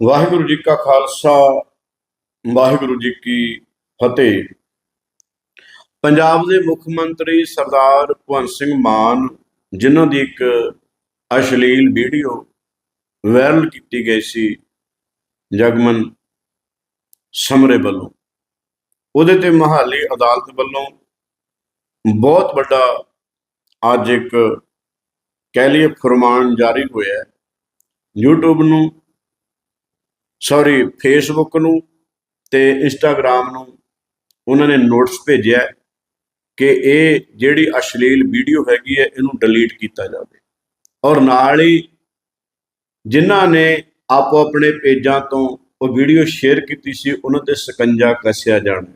ਵਾਹਿਗੁਰੂ ਜੀ ਕਾ ਖਾਲਸਾ, ਵਾਹਿਗੁਰੂ ਜੀ ਕੀ ਫਤਿਹ। ਪੰਜਾਬ ਦੇ ਮੁੱਖ ਮੰਤਰੀ ਸਰਦਾਰ ਭਗਵੰਤ ਸਿੰਘ ਮਾਨ, ਜਿਨ੍ਹਾਂ ਦੀ ਇੱਕ ਅਸ਼ਲੀਲ ਵੀਡੀਓ ਵਾਇਰਲ ਕੀਤੀ ਗਈ ਸੀ ਜਗਮਨ ਸਮਰੇ ਵੱਲੋਂ, ਉਹਦੇ ਤੇ ਮਹਾਲੀ ਅਦਾਲਤ ਵੱਲੋਂ ਬਹੁਤ ਵੱਡਾ ਅੱਜ ਇੱਕ ਕਹਿ ਲਈਏ ਫਰਮਾਨ ਜਾਰੀ ਹੋਇਆ ਹੈ। YouTube ਨੂੰ ਸੌਰੀ ਫੇਸਬੁੱਕ ਨੂੰ ਤੇ ਇੰਸਟਾਗ੍ਰam ਨੂੰ ਉਹਨਾਂ ਨੇ ਨੋਟਿਸ ਭੇਜਿਆ ਕਿ ਇਹ ਜਿਹੜੀ ਅਸ਼ਲੀਲ ਵੀਡੀਓ ਹੈਗੀ ਹੈ, ਇਹਨੂੰ ਡਿਲੀਟ ਕੀਤਾ ਜਾਵੇ। ਔਰ ਨਾਲ ਹੀ ਜਿਨ੍ਹਾਂ ਨੇ ਆਪੋ ਆਪਣੇ ਪੇਜਾਂ ਤੋਂ ਉਹ ਵੀਡੀਓ ਸ਼ੇਅਰ ਕੀਤੀ ਸੀ, ਉਹਨਾਂ ਤੇ ਸਕੰਜਾ ਕੱਸਿਆ ਜਾਣਾ।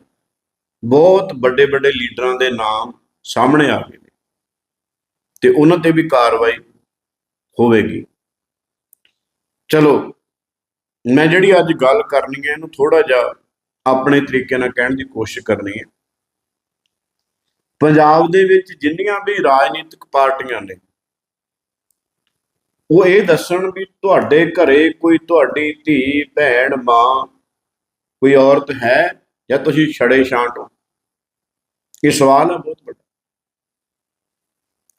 ਬਹੁਤ ਵੱਡੇ ਵੱਡੇ ਲੀਡਰਾਂ ਦੇ ਨਾਮ ਸਾਹਮਣੇ ਆ ਗਏ ਨੇ ਤੇ ਉਹਨਾਂ ਤੇ ਵੀ ਕਾਰਵਾਈ ਹੋਵੇਗੀ। ਚਲੋ ਮੈਂ ਜਿਹੜੀ ਅੱਜ ਗੱਲ ਕਰਨੀ ਹੈ, ਇਹਨੂੰ ਥੋੜਾ ਜਿਹਾ ਆਪਣੇ ਤਰੀਕੇ ਨਾਲ ਕਹਿਣ ਦੀ ਕੋਸ਼ਿਸ਼ ਕਰਨੀ ਹੈ। ਪੰਜਾਬ ਦੇ ਵਿੱਚ ਜਿੰਨੀਆਂ ਵੀ ਰਾਜਨੀਤਿਕ ਪਾਰਟੀਆਂ ਨੇ, ਉਹ ਇਹ ਦੱਸਣ ਵੀ ਤੁਹਾਡੇ ਘਰੇ ਕੋਈ ਤੁਹਾਡੀ ਧੀ, ਭੈਣ, ਮਾਂ, ਕੋਈ ਔਰਤ ਹੈ ਜਾਂ ਤੁਸੀਂ ਛੜੇ ਛਾਂਟ ਹੋ? ਇਹ ਸਵਾਲ ਹੈ, ਬਹੁਤ ਵੱਡਾ।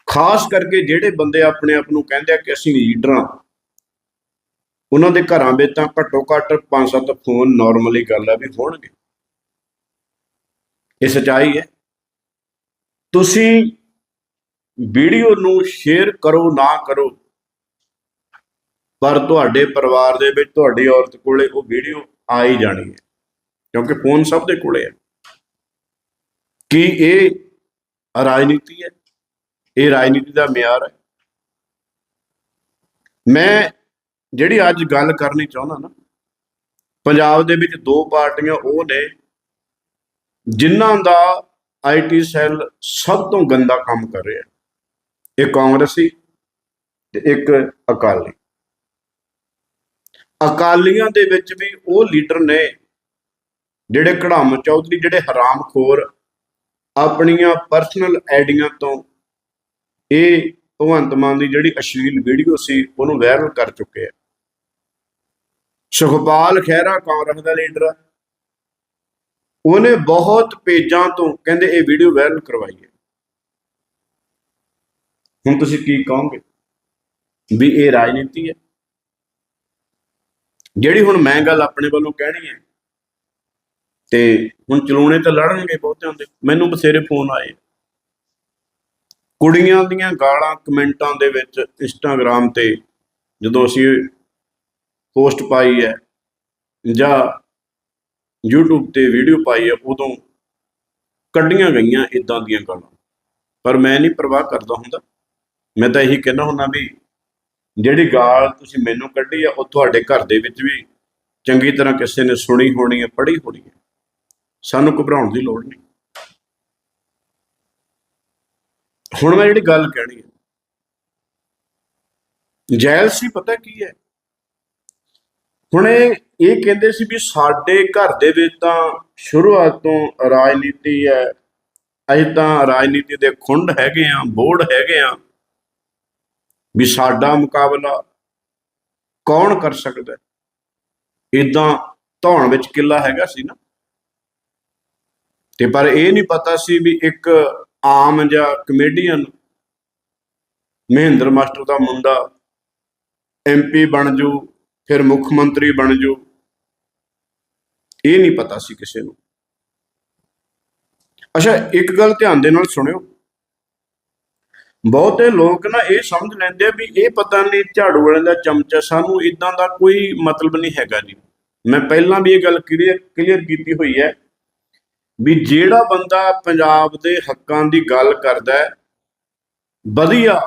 ਖਾਸ ਕਰਕੇ ਜਿਹੜੇ ਬੰਦੇ ਆਪਣੇ ਆਪ ਨੂੰ ਕਹਿੰਦੇ ਆ ਕਿ ਅਸੀਂ ਲੀਡਰ ਹਾਂ ਉਹਨਾਂ ਦੇ ਘਰਾਂ ਵਿੱਚ ਤਾਂ ਘੱਟੋ ਘੱਟ 5-7 ਫੋਨ ਨਾਰਮਲੀ ਗੱਲ ਆ ਵੀ ਹੋਣਗੇ। ਇਹ ਸਚਾਈ ਹੈ। ਤੁਸੀਂ ਵੀਡੀਓ ਨੂੰ ਸ਼ੇਅਰ ਕਰੋ, ਨਾ ਕਰੋ, ਪਰ ਤੁਹਾਡੇ ਪਰਿਵਾਰ ਦੇ ਵਿੱਚ ਤੁਹਾਡੀ ਔਰਤ ਕੋਲੇ ਉਹ ਵੀਡੀਓ ਆ ਹੀ ਜਾਣੀ ਹੈ, ਕਿਉਂਕਿ ਫੋਨ ਸਭ ਦੇ ਕੋਲੇ ਹੈ। ਕੀ ਇਹ ਰਾਜਨੀਤੀ ਹੈ? ਇਹ ਰਾਜਨੀਤੀ ਦਾ ਮਿਆਰ ਹੈ। ਮੈਂ ਜਿਹੜੀ ਅੱਜ ਗੱਲ ਕਰਨੀ ਚਾਹੁੰਦਾ ਨਾ, ਪੰਜਾਬ ਦੇ ਵਿੱਚ ਦੋ ਪਾਰਟੀਆਂ ਉਹ ਨੇ ਜਿਨ੍ਹਾਂ ਦਾ ਆਈਟੀ ਸੈੱਲ ਸਭ ਤੋਂ ਗੰਦਾ ਕੰਮ ਕਰ ਰਿਹਾ। ਇੱਕ ਕਾਂਗਰਸੀ ਤੇ ਇੱਕ ਅਕਾਲੀ। ਅਕਾਲੀਆਂ ਦੇ ਵਿੱਚ ਵੀ ਉਹ ਲੀਡਰ ਨੇ ਜਿਹੜੇ ਕੜਾਮ ਚੌਧਰੀ, ਜਿਹੜੇ ਹਰਾਮਖੋਰ ਆਪਣੀਆਂ ਪਰਸਨਲ ਆਈਡੀਆਂ ਤੋਂ ਇਹ ਭਗਵੰਤ ਮਾਨ ਦੀ ਜਿਹੜੀ ਅਸ਼ਲੀਲ ਵੀਡੀਓ ਸੀ, ਉਹਨੂੰ ਵਾਇਰਲ ਕਰ ਚੁੱਕੇ ਆ। ਸੁਖਪਾਲ ਖਹਿਰਾ, ਕਾਂਗਰਸ ਦਾ ਲੀਡਰ ਆ। ਉਹਨੇ ਬਹੁਤ ਪੇਜਾਂ ਤੋਂ ਕਹਿੰਦੇ ਇਹ ਵੀਡੀਓ ਵਾਇਰਲ ਕਰਵਾਈ ਹੈ। ਹੁਣ ਤੁਸੀਂ ਕੀ ਕਹੋਗੇ ਵੀ ਇਹ ਰਾਜਨੀਤੀ ਹੈ? ਜਿਹੜੀ ਹੁਣ ਮੈਂ ਗੱਲ ਆਪਣੇ ਵੱਲੋਂ ਕਹਿਣੀ ਹੈ, ਤੇ ਹੁਣ ਚਲੂਣੇ ਤਾਂ ਲੜਨਗੇ ਬਹੁਤਿਆਂ ਦੇ, ਮੈਨੂੰ ਬਥੇਰੇ ਫੋਨ ਆਏ। ਕੁੜੀਆਂ ਦੀਆਂ ਗਾਲਾਂ ਕਮੈਂਟਾਂ ਦੇ ਵਿੱਚ ਇੰਸਟਾਗ੍ਰam ਤੇ ਜਦੋਂ ਅਸੀਂ ਪੋਸਟ ਪਾਈ ਹੈ ਜਾਂ YouTube ਤੇ ਵੀਡੀਓ ਪਾਈ ਹੈ, ਉਦੋਂ ਕੱਢੀਆਂ ਗਈਆਂ ਇਦਾਂ ਦੀਆਂ ਗਾਲਾਂ। ਪਰ ਮੈਂ ਨਹੀਂ ਪਰਵਾਹ ਕਰਦਾ ਹੁੰਦਾ। ਮੈਂ ਤਾਂ ਇਹੀ ਕਹਿਣਾ ਹੁੰਦਾ ਵੀ ਜਿਹੜੀ ਗਾਲ ਤੁਸੀਂ ਮੈਨੂੰ ਕੱਢੀ ਆ, ਉਹ ਤੁਹਾਡੇ ਘਰ ਦੇ ਵਿੱਚ ਵੀ ਚੰਗੀ ਤਰ੍ਹਾਂ ਕਿਸੇ ਨੇ ਸੁਣੀ ਹੋਣੀ ਹੈ, ਪੜ੍ਹੀ ਹੋਣੀ ਹੈ। ਸਾਨੂੰ ਘਬਰਾਉਣ ਦੀ ਲੋੜ ਨਹੀਂ। ਹੁਣ ਮੈਂ ਜਿਹੜੀ ਗੱਲ ਕਹਿਣੀ ਹੈ ਜੈਲ ਸੀ ਪਤਾ ਕੀ ਹੈ? ਹੁਣ ਇਹ ਇਹ ਕਹਿੰਦੇ ਸੀ ਵੀ ਸਾਡੇ ਘਰ ਦੇ ਵਿੱਚ ਤਾਂ ਸ਼ੁਰੂਆਤ ਤੋਂ ਰਾਜਨੀਤੀ ਹੈ। ਅਸੀਂ ਤਾਂ ਰਾਜਨੀਤੀ ਦੇ ਖੁੰਡ ਹੈਗੇ ਆ ਬੋਰਡ ਹੈਗੇ ਆ ਵੀ ਸਾਡਾ ਮੁਕਾਬਲਾ ਕੌਣ ਕਰ ਸਕਦਾ ਇਦਾਂ ਧੌਣ ਵਿੱਚ ਕਿੱਲਾ ਹੈਗਾ ਸੀ ਨਾ। ਤੇ ਪਰ ਇਹ ਨਹੀਂ ਪਤਾ ਸੀ ਵੀ ਇੱਕ ਆਮ ਜਾਂ ਕਮੇਡੀਅਨ ਮਹਿੰਦਰ ਮਾਸਟਰ ਦਾ ਮੁੰਡਾ ਐਮਪੀ ਬਣ ਜੂ। ਫਿਰ ਮੁੱਖ ਮੰਤਰੀ ਬਣ ਜੂ। ਇਹ ਨਹੀਂ ਪਤਾ ਸੀ ਕਿਸੇ ਨੂੰ। ਅੱਛਾ, ਇੱਕ ਗੱਲ ਧਿਆਨ ਦੇ ਨਾਲ ਸੁਣਿਓ। ਬਹੁਤੇ ਲੋਕ ਨਾ ਇਹ ਸਮਝ ਲੈਂਦੇ ਆ ਵੀ ਇਹ ਪਤਾ ਨਹੀਂ ਝਾੜੂ ਵਾਲਿਆਂ ਦਾ ਚਮਚਾ, ਸਾਨੂੰ ਇਦਾਂ ਦਾ ਕੋਈ ਮਤਲਬ ਨਹੀਂ ਹੈਗਾ ਜੀ। ਮੈਂ ਪਹਿਲਾਂ ਵੀ ਇਹ ਗੱਲ ਕਲੀਅਰ ਕਲੀਅਰ ਕੀਤੀ ਹੋਈ ਹੈ ਵੀ ਜਿਹੜਾ ਬੰਦਾ ਪੰਜਾਬ ਦੇ ਹੱਕਾਂ ਦੀ ਗੱਲ ਕਰਦਾ ਹੈ, ਵਧੀਆ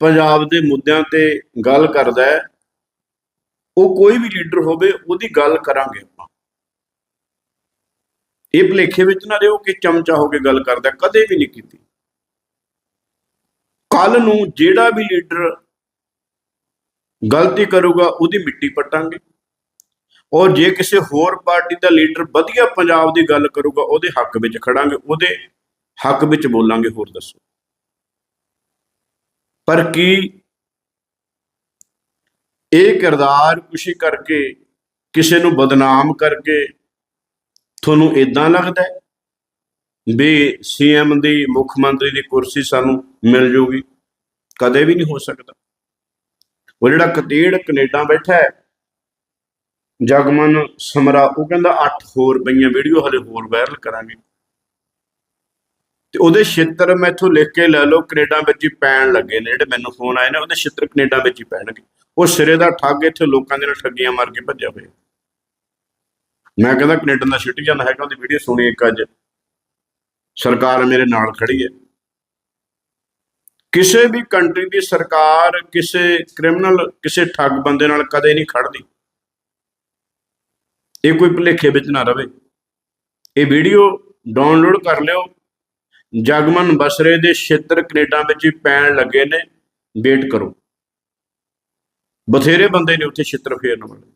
ਪੰਜਾਬ ਦੇ ਮੁੱਦਿਆਂ ਤੇ ਗੱਲ ਕਰਦਾ ਹੈ ਉਹ ਕੋਈ ਵੀ ਲੀਡਰ ਹੋਵੇ, ਉਹਦੀ ਗੱਲ ਕਰਾਂਗੇ ਆਪਾਂ। ਇਹ ਭਲੇਖੇ ਵਿੱਚ ਨਾ ਰਹੋ ਕਿ ਚਮਚਾ ਹੋ ਕੇ ਗੱਲ ਕਰਦਾ, ਕਦੇ ਵੀ ਨਹੀਂ ਕੀਤੀ। ਕੱਲ ਨੂੰ ਜਿਹੜਾ ਵੀ ਲੀਡਰ ਗਲਤੀ ਕਰੂਗਾ, ਉਹਦੀ ਮਿੱਟੀ ਪਟਾਂਗੇ। ਔਰ ਜੇ ਕਿਸੇ ਹੋਰ ਪਾਰਟੀ ਦਾ ਲੀਡਰ ਵਧੀਆ ਪੰਜਾਬ ਦੀ ਗੱਲ ਕਰੂਗਾ, ਉਹਦੇ ਹੱਕ ਵਿੱਚ ਖੜਾਂਗੇ, ਉਹਦੇ ਹੱਕ ਵਿੱਚ ਬੋਲਾਂਗੇ, ਹੋਰ ਦੱਸੋ। ਪਰ ਕੀ ਇਹ ਕਿਰਦਾਰ ਕੁਸ਼ੀ ਕਰਕੇ, ਕਿਸੇ ਨੂੰ ਬਦਨਾਮ ਕਰਕੇ ਤੁਹਾਨੂੰ ਇਦਾਂ ਲੱਗਦਾ ਹੈ? ਵੀ ਸੀਐਮ ਦੀ ਮੁੱਖ ਮੰਤਰੀ ਦੀ ਕੁਰਸੀ ਸਾਨੂੰ ਮਿਲ ਜੂਗੀ? ਕਦੇ ਵੀ ਨਹੀਂ ਹੋ ਸਕਦਾ। ਉਹ ਜਿਹੜਾ ਕਤੇੜ ਕੈਨੇਡਾ ਬੈਠਾ ਹੈ, ਜਗਮਨ ਸਮਰਾ, ਉਹ ਕਹਿੰਦਾ 8 ਹੋਰ ਪਈਆਂ ਵੀਡੀਓ, ਹਲੇ ਹੋਰ ਵਾਇਰਲ ਕਰਾਂਗੇ। ਤੇ ਉਹਦੇ ਛਿੱਤਰ ਮੈਥੋਂ ਲਿਖ ਕੇ ਲੈ ਲਓ, ਕੈਨੇਡਾ ਵਿੱਚ ਹੀ ਪੈਣ ਲੱਗੇ ਨੇ ਜਿਹੜੇ ਮੈਨੂੰ ਫੋਨ ਆਏ ਨੇ, ਉਹਦੇ ਛਿੱਤਰ ਕੈਨੇਡਾ ਵਿੱਚ ਹੀ ਪੈਣਗੇ। ਉਹ ਸਿਰੇ ਦਾ ਠੱਗ ਇੱਥੇ ਲੋਕਾਂ ਦੇ ਨਾਲ ਠੱਗੀਆਂ ਮਾਰ ਕੇ ਭੱਜਿਆ ਹੋਇਆ। ਮੈਂ ਕਹਿੰਦਾ ਕੈਨੇਡਾ ਦਾ ਸਿਟੀਜ਼ਨ ਹੈਗਾ, ਉਹਦੀ ਵੀਡੀਓ ਸੁਣੀ ਇੱਕ ਅੱਜ। ਸਰਕਾਰ ਮੇਰੇ ਨਾਲ ਖੜੀ ਹੈ। ਕਿਸੇ ਵੀ ਕੰਟਰੀ ਦੀ ਸਰਕਾਰ ਕਿਸੇ ਕ੍ਰਿਮੀਨਲ ਕਿਸੇ ਠੱਗ ਬੰਦੇ ਨਾਲ ਕਦੇ ਨਹੀਂ ਖੜਦੀ। ਇਹ ਕੋਈ ਭੁਲੇਖੇ ਵਿੱਚ ਨਾ ਰਵੇ। ਇਹ ਵੀਡੀਓ ਡਾਊਨਲੋਡ ਕਰ ਲਿਓ ਜਗਮਨ ਬਸਰੇ ਦੇ ਛੇਤਰ ਕੈਨੇਡਾ ਵਿੱਚ ਹੀ ਪੈਣ ਲੱਗੇ ਨੇ। ਵੇਟ ਕਰੋ। ਬਥੇਰੇ ਬੰਦੇ ਨੇ ਉੱਥੇ ਛਿੱਤਰ ਫੇਰਨ ਵਾਲੇ।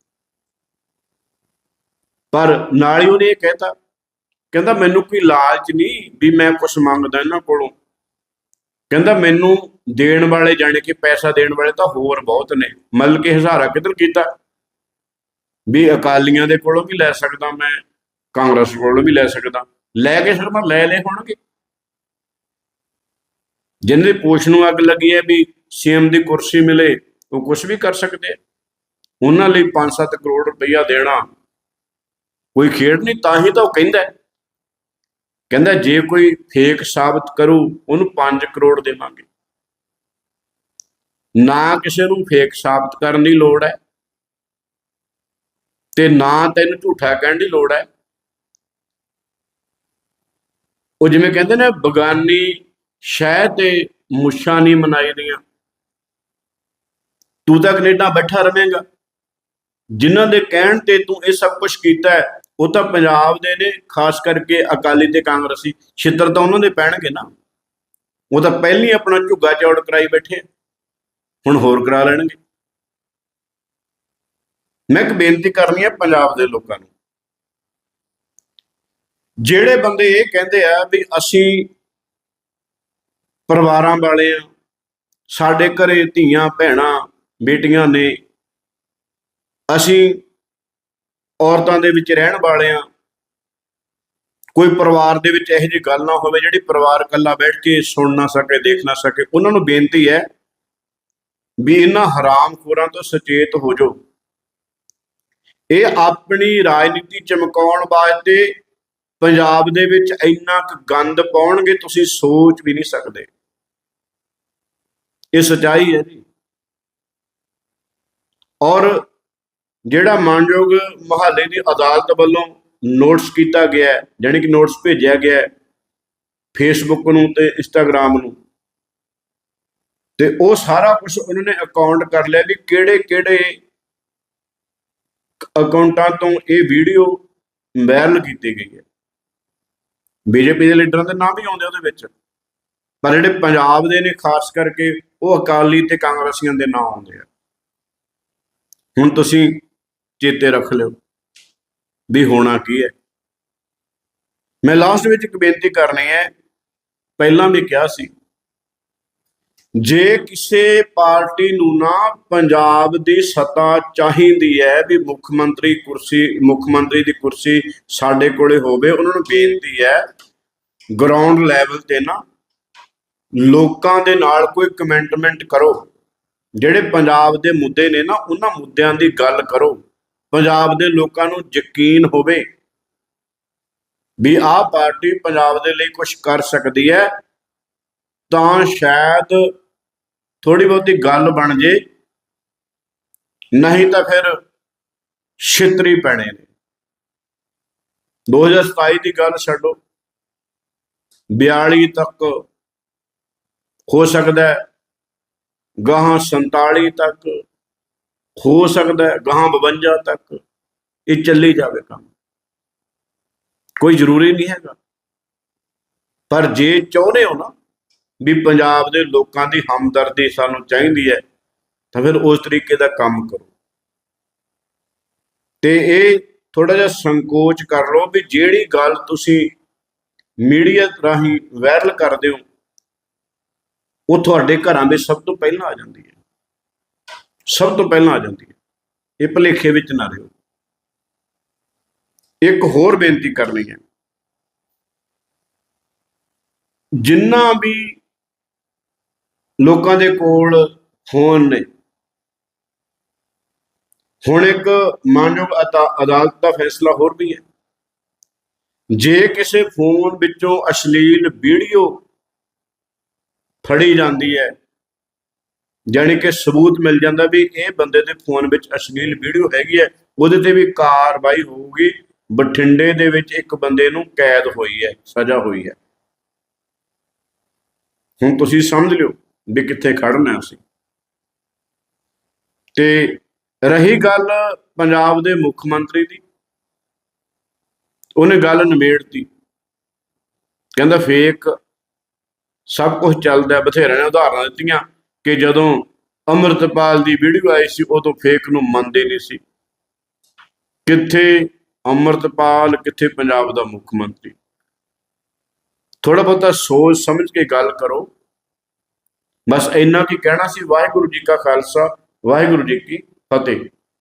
ਪਰ ਨਾਲ ਹੀ ਉਹਨੇ ਇਹ ਕਹਿਤਾ, ਕਹਿੰਦਾ ਮੈਨੂੰ ਕੋਈ ਲਾਲਚ ਨਹੀਂ ਵੀ ਮੈਂ ਕੁਝ ਮੰਗਦਾ ਇਹਨਾਂ ਕੋਲੋਂ। ਕਹਿੰਦਾ ਮੈਨੂੰ ਦੇਣ ਵਾਲੇ ਜਾਣੇ ਕਿ ਪੈਸਾ ਦੇਣ ਵਾਲੇ ਤਾਂ ਹੋਰ ਬਹੁਤ ਨੇ। ਮਤਲਬ ਕਿ ਹਜ਼ਾਰਾ ਕਿੱਧਰ ਕੀਤਾ? ਵੀ ਅਕਾਲੀਆਂ ਦੇ ਕੋਲੋਂ ਵੀ ਲੈ ਸਕਦਾ ਮੈਂ, ਕਾਂਗਰਸ ਕੋਲੋਂ ਵੀ ਲੈ ਸਕਦਾ। ਲੈ ਕੇ ਸਰਮਾ ਲੈ ਲੈ ਹੋਣਗੇ। ਜਿਨ੍ਹਾਂ ਪੋਸ਼ ਨੂੰ ਅੱਗ ਲੱਗੀ ਹੈ ਵੀ ਸੀਐਮ ਦੀ ਕੁਰਸੀ ਮਿਲੇ, ਉਹ ਕੁਝ ਵੀ ਕਰ ਸਕਦੇ ਉਹਨਾਂ ਲਈ 5-7 ਕਰੋੜ ਰੁਪਈਆ ਦੇਣਾ ਕੋਈ ਖੇਡ ਨਹੀਂ, ਤਾਂ ਹੀ ਤਾਂ ਉਹ ਕਹਿੰਦਾ ਕਹਿੰਦਾ, ਜੇ ਕੋਈ ਫੇਕ ਸਾਬਤ ਕਰੂ, ਉਹਨੂੰ 5 ਕਰੋੜ ਦੇਵਾਂਗੇ। ਨਾ ਕਿਸੇ ਨੂੰ ਫੇਕ ਸਾਬਤ ਕਰਨ ਦੀ ਲੋੜ ਹੈ ਤੇ ਨਾ ਤੈਨੂੰ ਝੂਠਾ ਕਹਿਣ ਦੀ ਲੋੜ ਹੈ। ਉਹ ਜਿਵੇਂ ਕਹਿੰਦੇ ਨੇ, ਬਗਾਨੀ ਸ਼ਹਿ ਤੇ ਮੁੱਛਾਂ ਨਹੀਂ ਮਨਾਈ ਦੀਆਂ। ਤੂੰ ਤਾਂ ਕੈਨੇਡਾ ਬੈਠਾ ਰਵੇਂਗਾ। ਜਿਨ੍ਹਾਂ ਦੇ ਕਹਿਣ ਤੇ ਤੂੰ ਇਹ ਸਭ ਕੁਝ ਕੀਤਾ ਹੈ, ਉਹ ਤਾਂ ਪੰਜਾਬ ਦੇ ਨੇ, ਖਾਸ ਕਰਕੇ ਅਕਾਲੀ ਤੇ ਕਾਂਗਰਸੀ। ਛਿੱਤਰ ਤਾਂ ਉਹਨਾਂ ਦੇ ਪੈਣਗੇ ਨਾ। ਉਹ ਤਾਂ ਪਹਿਲਾਂ ਹੀ ਆਪਣਾ ਝੁੱਗਾ ਚੌੜ ਕਰਾਈ ਬੈਠੇ ਆ। ਹੁਣ ਹੋਰ ਕਰਾ ਲੈਣਗੇ। ਮੈਂ ਇੱਕ ਬੇਨਤੀ ਕਰਨੀ ਹੈ ਪੰਜਾਬ ਦੇ ਲੋਕਾਂ ਨੂੰ। ਜਿਹੜੇ ਬੰਦੇ ਇਹ ਕਹਿੰਦੇ ਆ ਵੀ ਅਸੀਂ ਪਰਿਵਾਰਾਂ ਵਾਲੇ ਆ ਸਾਡੇ ਘਰੇ ਧੀਆਂ, ਭੈਣਾਂ, ਬੇਟੀਆਂ ਨੇ, ਅਸੀਂ ਔਰਤਾਂ ਦੇ ਵਿੱਚ ਰਹਿਣ ਵਾਲੇ ਆ ਕੋਈ ਪਰਿਵਾਰ ਦੇ ਵਿੱਚ ਇਹੋ ਜਿਹੀ ਗੱਲ ਨਾ ਹੋਵੇ, ਜਿਹੜੀ ਪਰਿਵਾਰ ਇਕੱਲਾ ਬੈਠ ਕੇ ਸੁਣ ਨਾ ਸਕੇ, ਦੇਖ ਨਾ ਸਕੇ। ਉਹਨਾਂ ਨੂੰ ਬੇਨਤੀ ਹੈ ਵੀ ਇਹਨਾਂ ਹਰਾਮਖੋਰਾਂ ਤੋਂ ਸੁਚੇਤ ਹੋ ਜਾਓ। ਇਹ ਆਪਣੀ ਰਾਜਨੀਤੀ ਚਮਕਾਉਣ ਵਾਸਤੇ ਪੰਜਾਬ ਦੇ ਵਿੱਚ ਇੰਨਾ ਕੁ ਗੰਦ ਪਾਉਣਗੇ, ਤੁਸੀਂ ਸੋਚ ਵੀ ਨਹੀਂ ਸਕਦੇ। ਇਹ ਸਚਾਈ ਹੈ ਜੀ। ਔਰ ਜਿਹੜਾ ਮਾਨਯੋਗ ਮਹਾਲੇ ਦੀ ਅਦਾਲਤ ਵੱਲੋਂ ਨੋਟਿਸ ਕੀਤਾ ਗਿਆ ਹੈ, ਜਾਣੀ ਕਿ ਨੋਟਿਸ ਭੇਜਿਆ ਗਿਆ ਹੈ ਫੇਸਬੁੱਕ ਨੂੰ ਤੇ ਇੰਸਟਾਗ੍ਰam ਨੂੰ, ਤੇ ਉਹ ਸਾਰਾ ਕੁਝ ਉਹਨਾਂ ਨੇ ਅਕਾਊਂਟ ਕਰ ਲਿਆ ਵੀ ਕਿਹੜੇ ਕਿਹੜੇ ਅਕਾਊਂਟਾਂ ਤੋਂ ਇਹ ਵੀਡੀਓ ਵਾਇਰਲ ਕੀਤੀ ਗਈ ਹੈ। ਬੀਜੇਪੀ ਦੇ ਲੀਡਰਾਂ ਦੇ ਨਾਮ ਵੀ ਆਉਂਦੇ ਉਹਦੇ ਵਿੱਚ। ਪਰ ਜਿਹੜੇ ਪੰਜਾਬ ਦੇ ਨੇ, ਖਾਸ ਕਰਕੇ ਉਹ ਅਕਾਲੀ ਤੇ ਕਾਂਗਰਸੀਆਂ ਦੇ ਨਾਂ ਆਉਂਦੇ ਆ। ਹੁਣ ਤੁਸੀਂ ਚੇਤੇ ਰੱਖ ਲਿਓ ਵੀ ਹੋਣਾ ਕੀ ਹੈ। ਮੈਂ ਲਾਸਟ ਵਿੱਚ ਇੱਕ ਬੇਨਤੀ ਕਰਨੀ ਹੈ, ਪਹਿਲਾਂ ਵੀ ਕਿਹਾ ਸੀ, ਜੇ ਕਿਸੇ ਪਾਰਟੀ ਨੂੰ ਨਾ ਪੰਜਾਬ ਦੀ ਸੱਤਾ ਚਾਹੀਦੀ ਹੈ ਵੀ ਮੁੱਖ ਮੰਤਰੀ ਕੁਰਸੀ, ਮੁੱਖ ਮੰਤਰੀ ਦੀ ਕੁਰਸੀ ਸਾਡੇ ਕੋਲੇ ਹੋਵੇ, ਉਹਨਾਂ ਨੂੰ ਬੇਨਤੀ ਹੈ ਗਰਾਊਂਡ ਲੈਵਲ ਤੇ ਨਾ ਲੋਕਾਂ ਦੇ ਨਾਲ ਕੋਈ ਕਮੈਂਟਮੈਂਟ ਕਰੋ। ਜਿਹੜੇ ਪੰਜਾਬ ਦੇ ਮੁੱਦੇ ਨੇ ਨਾ, ਉਹਨਾਂ ਮੁੱਦਿਆਂ ਦੀ ਗੱਲ ਕਰੋ। ਪੰਜਾਬ ਦੇ ਲੋਕਾਂ ਨੂੰ ਯਕੀਨ ਹੋਵੇ ਵੀ ਆਹ ਪਾਰਟੀ ਪੰਜਾਬ ਦੇ ਲਈ ਕੁਝ ਕਰ ਸਕਦੀ ਹੈ, ਤਾਂ ਸ਼ਾਇਦ ਥੋੜੀ ਬਹੁਤੀ ਗੱਲ ਬਣ ਜੇ, ਨਹੀਂ ਤਾਂ ਫਿਰ ਛਿੱਤਰੀ ਪੈਣੇ ਨੇ। 2027 ਦੀ ਗੱਲ ਛੱਡੋ 42 ਤੱਕ ਹੋ ਸਕਦਾ ਹੈ। ਗਾਹਾਂ 47 ਤੱਕ, ਹੋ ਸਕਦਾ ਗਾਹਾਂ 52 ਤੱਕ, ਇਹ ਚੱਲੀ ਜਾਵੇ ਕੰਮ। ਕੋਈ ਜ਼ਰੂਰੀ ਨਹੀਂ ਹੈਗਾ। ਪਰ ਜੇ ਚਾਹੁੰਦੇ ਹੋ ਨਾ ਵੀ ਪੰਜਾਬ ਦੇ ਲੋਕਾਂ ਦੀ ਹਮਦਰਦੀ ਸਾਨੂੰ ਚਾਹੀਦੀ ਹੈ, ਤਾਂ ਫਿਰ ਉਸ ਤਰੀਕੇ ਦਾ ਕੰਮ ਕਰੋ। ਤੇ ਇਹ ਥੋੜਾ ਜਿਹਾ ਸੰਕੋਚ ਕਰ ਲਓ ਵੀ ਜਿਹੜੀ ਗੱਲ ਤੁਸੀਂ ਮੀਡੀਆ ਰਾਹੀਂ ਵਾਇਰਲ ਕਰਦੇ ਹੋ ਉਹ ਤੁਹਾਡੇ ਘਰਾਂ ਵਿੱਚ ਸਭ ਤੋਂ ਪਹਿਲਾਂ ਆ ਜਾਂਦੀ ਹੈ। ਸਭ ਤੋਂ ਪਹਿਲਾਂ ਆ ਜਾਂਦੀ ਹੈ। ਇਹ ਭਲੇਖੇ ਵਿੱਚ ਨਾ ਰਹੋ। ਇੱਕ ਹੋਰ ਬੇਨਤੀ ਕਰਨੀ ਹੈ। ਜਿੰਨਾ ਵੀ ਲੋਕਾਂ ਦੇ ਕੋਲ ਫੋਨ ਨੇ, ਹੁਣ ਇੱਕ ਮਾਨਯੋਗ ਅਤਾ- ਅਦਾਲਤ ਦਾ ਫੈਸਲਾ ਹੋਰ ਵੀ ਹੈ। ਜੇ ਕਿਸੇ ਫੋਨ ਵਿੱਚੋਂ ਅਸ਼ਲੀਲ ਵੀਡੀਓ ਖੜੀ ਜਾਂਦੀ ਹੈ। ਜਾਣੀ ਕਿ ਸਬੂਤ ਮਿਲ ਜਾਂਦਾ ਵੀ ਇਹ ਬੰਦੇ ਦੇ ਫੋਨ ਵਿੱਚ ਅਸ਼ਲੀਲ ਵੀਡੀਓ ਹੈਗੀ ਹੈ। ਉਹਦੇ ਤੇ ਵੀ ਕਾਰਵਾਈ ਹੋਊਗੀ। ਬਠਿੰਡੇ ਦੇ ਵਿੱਚ ਇੱਕ ਬੰਦੇ ਨੂੰ ਕੈਦ ਹੋਈ ਹੈ, ਸਜ਼ਾ ਹੋਈ ਹੈ। ਹੁਣ ਤੁਸੀਂ ਸਮਝ ਲਿਓ ਵੀ ਕਿੱਥੇ ਖੜਨਾ ਅਸੀਂ। ਤੇ ਰਹੀ ਗੱਲ ਪੰਜਾਬ ਦੇ ਮੁੱਖ ਮੰਤਰੀ ਦੀ। ਉਹਨੇ ਗੱਲ ਨਿਬੇੜਤੀ। ਕਹਿੰਦਾ ਫੇਕ ਸਭ ਕੁਝ ਚੱਲਦਾ ਹੈ। ਬਥੇਰਿਆਂ ਨੇ ਉਦਾਹਰਨਾਂ ਦਿੱਤੀਆਂ ਕਿ ਜਦੋਂ ਅੰਮ੍ਰਿਤਪਾਲ ਦੀ ਵੀਡੀਓ ਆਈ ਸੀ, ਉਦੋਂ ਫੇਕ ਨੂੰ ਮੰਨਦੇ ਨਹੀਂ ਸੀ। ਕਿੱਥੇ ਅੰਮ੍ਰਿਤਪਾਲ, ਕਿੱਥੇ ਪੰਜਾਬ ਦਾ ਮੁੱਖ ਮੰਤਰੀ? ਥੋੜਾ ਬਹੁਤਾ ਸੋਚ ਸਮਝ ਕੇ ਗੱਲ ਕਰੋ। ਬਸ ਇੰਨਾ ਕੀ ਕਹਿਣਾ ਸੀ, ਵਾਹਿਗੁਰੂ ਜੀ ਕਾ ਖਾਲਸਾ, ਵਾਹਿਗੁਰੂ ਜੀ ਕੀ ਫਤਿਹ।